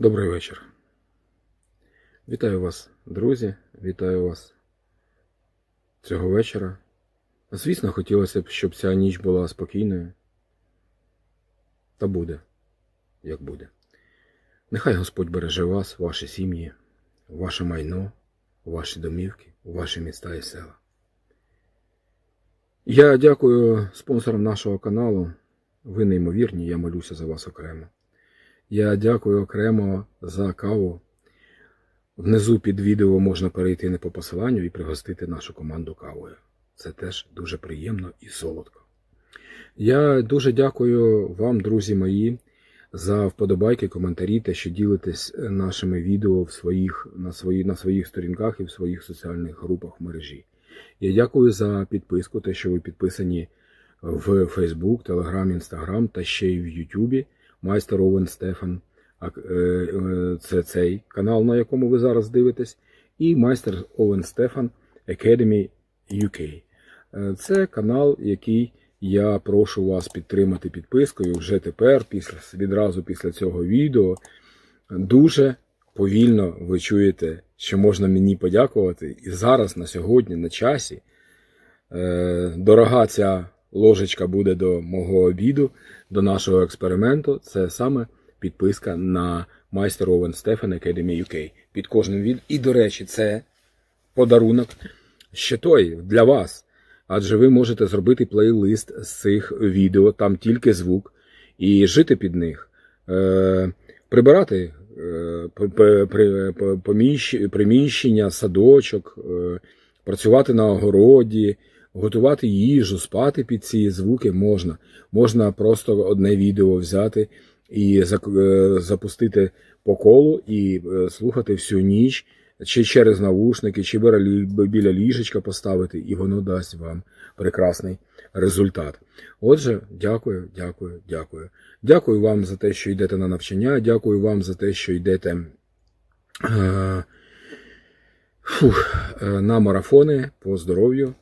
Добрий вечір. Вітаю вас, друзі. Вітаю вас цього вечора. Звісно, хотілося б, щоб ця ніч була спокійною. Та буде, як буде. Нехай Господь береже вас, ваші сім'ї, ваше майно, ваші домівки, ваші міста і села. Я дякую спонсорам нашого каналу. Ви неймовірні, я молюся за вас окремо. Я дякую окремо за каву. Внизу під відео можна перейти не по посиланню і пригостити нашу команду кавою. Це теж дуже приємно і солодко. Я дуже дякую вам, друзі мої, за вподобайки, коментарі та що ділитесь нашими відео в своїх, на, свої, на своїх сторінках і в своїх соціальних групах мережі. Я дякую за підписку, те, що ви підписані в Facebook, Telegram, Instagram та ще й в YouTube. Майстер Овен Стефан. Е, е, Це цей канал, на якому ви зараз дивитесь. І майстер Овен Стефан Academy UK. Е, Це канал, який я прошу вас підтримати підпискою вже тепер, після, відразу після цього відео. Дуже повільно ви чуєте, що можна мені подякувати. І зараз, на сьогодні, на часі, дорога ця ложечка буде до мого обіду, до нашого експерименту. Це саме підписка на майстер Овен Стефан Academy UK. Під кожним від. І, до речі, це подарунок ще той для вас. Адже ви можете зробити плейлист з цих відео, там тільки звук, і жити під них, е, прибирати е, приміщення, садочок, е, працювати на огороді, готувати їжу, спати під ці звуки можна. Можна просто одне відео взяти і е, запустити по колу і е, слухати всю ніч, чи через навушники, чи біля ліжечка поставити, і воно дасть вам прекрасний результат. Отже, дякую, дякую, дякую. Дякую вам за те, що йдете на навчання. Дякую вам за те, що йдете. Е, фух, на марафони по здоров'ю.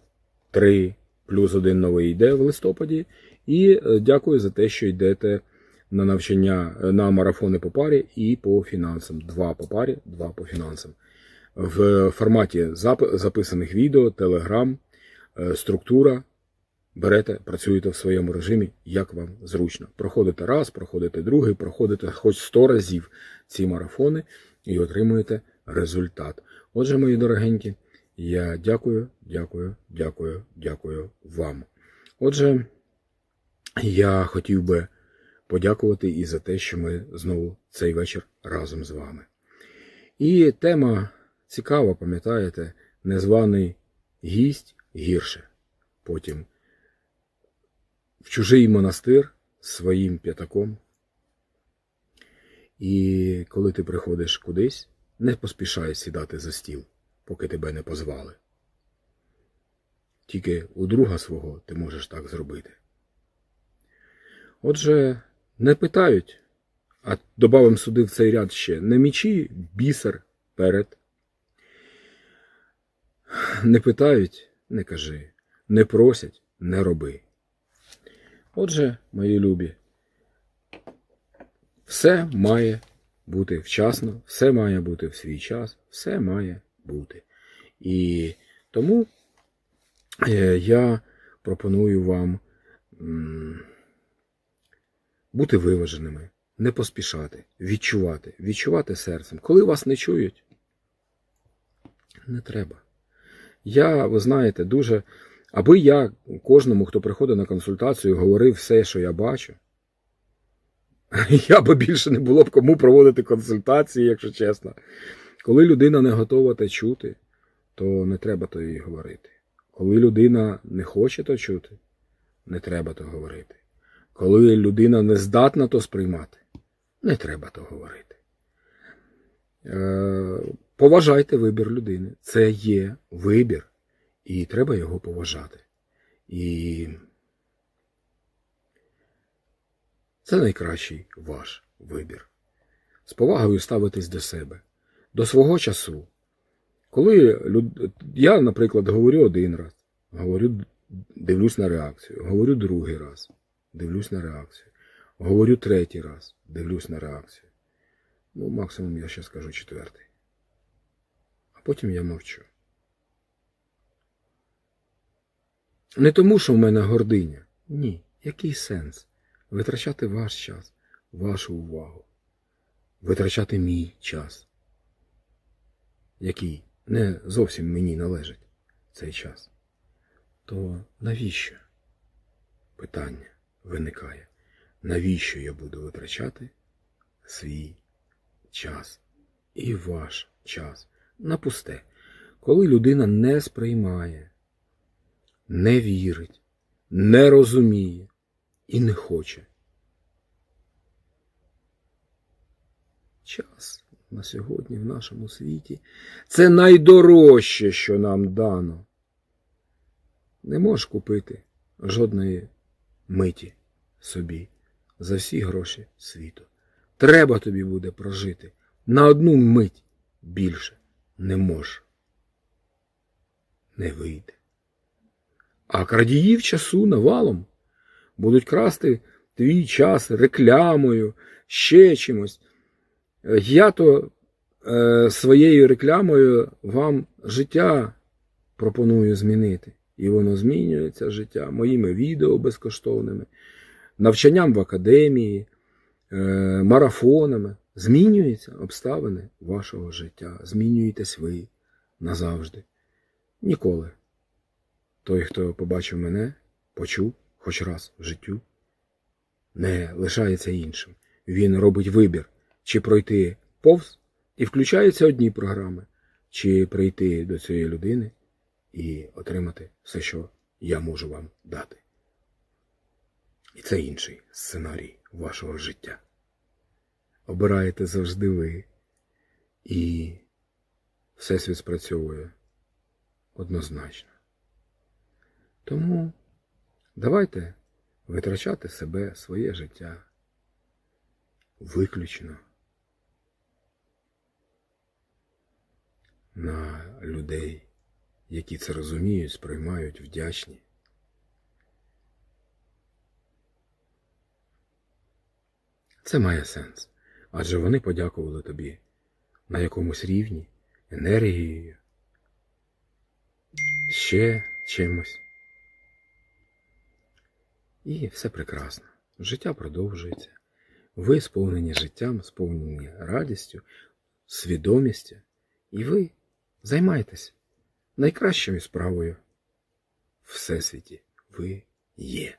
Три плюс один новий йде в листопаді. І е, дякую за те, що йдете на навчання е, на марафони по парі і по фінансам. Два по парі, два по фінансам. В форматі записаних відео, телеграм, е, структура. Берете, працюєте в своєму режимі, як вам зручно. Проходите раз, проходите другий, проходите хоч 100 разів ці марафони і отримуєте результат. Отже, мої дорогенькі, я дякую, дякую, дякую, дякую вам. Отже, я хотів би подякувати і за те, що ми знову цей вечір разом з вами. І тема цікава, пам'ятаєте, незваний гість гірше. Потім в чужий монастир з своїм п'ятаком. І коли ти приходиш кудись, не поспішай сідати за стіл, поки тебе не позвали. Тільки у друга свого ти можеш так зробити. Отже, не питають, а добавим сюди в цей ряд ще не мічі бісер перед. Не питають, не кажи, не просять, не роби. Отже, мої любі, все має бути вчасно, все має бути в свій час, все має бути. І тому е, я пропоную вам бути виваженими, не поспішати, відчувати, відчувати серцем. Коли вас не чують, не треба. Я, ви знаєте, дуже. Аби я кожному, хто приходить на консультацію, говорив все, що я бачу, я би більше не було б кому проводити консультації, якщо чесно. Коли людина не готова те чути, то не треба то їй говорити. Коли людина не хоче то чути, не треба то говорити. Коли людина не здатна то сприймати, не треба то говорити. Е, Поважайте вибір людини. Це є вибір. І треба його поважати. І це найкращий ваш вибір. З повагою ставитись до себе, до свого часу. Коли люд... я, наприклад, говорю один раз, говорю, дивлюсь на реакцію, говорю другий раз, дивлюсь на реакцію, говорю третій раз, дивлюсь на реакцію. Ну, максимум я ще скажу четвертий. А потім я мовчу. Не тому, що в мене гординя. Ні. Який сенс? Витрачати ваш час, вашу увагу. Витрачати мій час, який не зовсім мені належить цей час. То навіщо? Питання виникає. Навіщо я буду витрачати свій час і ваш час на пусте, коли людина не сприймає, не вірить, не розуміє і не хоче. Час на сьогодні в нашому світі це найдорожче, що нам дано. Не можеш купити жодної миті собі за всі гроші світу. Треба тобі буде прожити на одну мить більше не можеш. Не вийде. А крадіїв часу навалом будуть красти твій час рекламою, ще чимось. Е, Я то е, своєю рекламою вам життя пропоную змінити. І воно змінюється життя моїми відео безкоштовними, навчанням в академії, е, марафонами. Змінюються обставини вашого життя. Змінюєтесь ви назавжди. Ніколи. Той, хто побачив мене, почув хоч раз в життю, не лишається іншим. Він робить вибір, чи пройти повз і включаються одні програми, чи прийти до цієї людини і отримати все, що я можу вам дати. І це інший сценарій вашого життя. Обираєте завжди ви, і всесвіт спрацьовує однозначно. Тому давайте витрачати себе, своє життя виключно на людей, які це розуміють, сприймають, вдячні. Це має сенс, адже вони подякували тобі на якомусь рівні, енергією, ще чимось. І все прекрасно. Життя продовжується. Ви сповнені життям, сповнені радістю, свідомістю, і ви займайтесь найкращою справою Всесвіті. Ви є,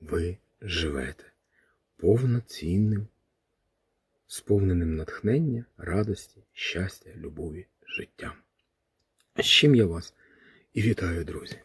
ви живете повноцінним, сповненим натхнення, радості, щастя, любові, життям. З чим я вас і вітаю, друзі!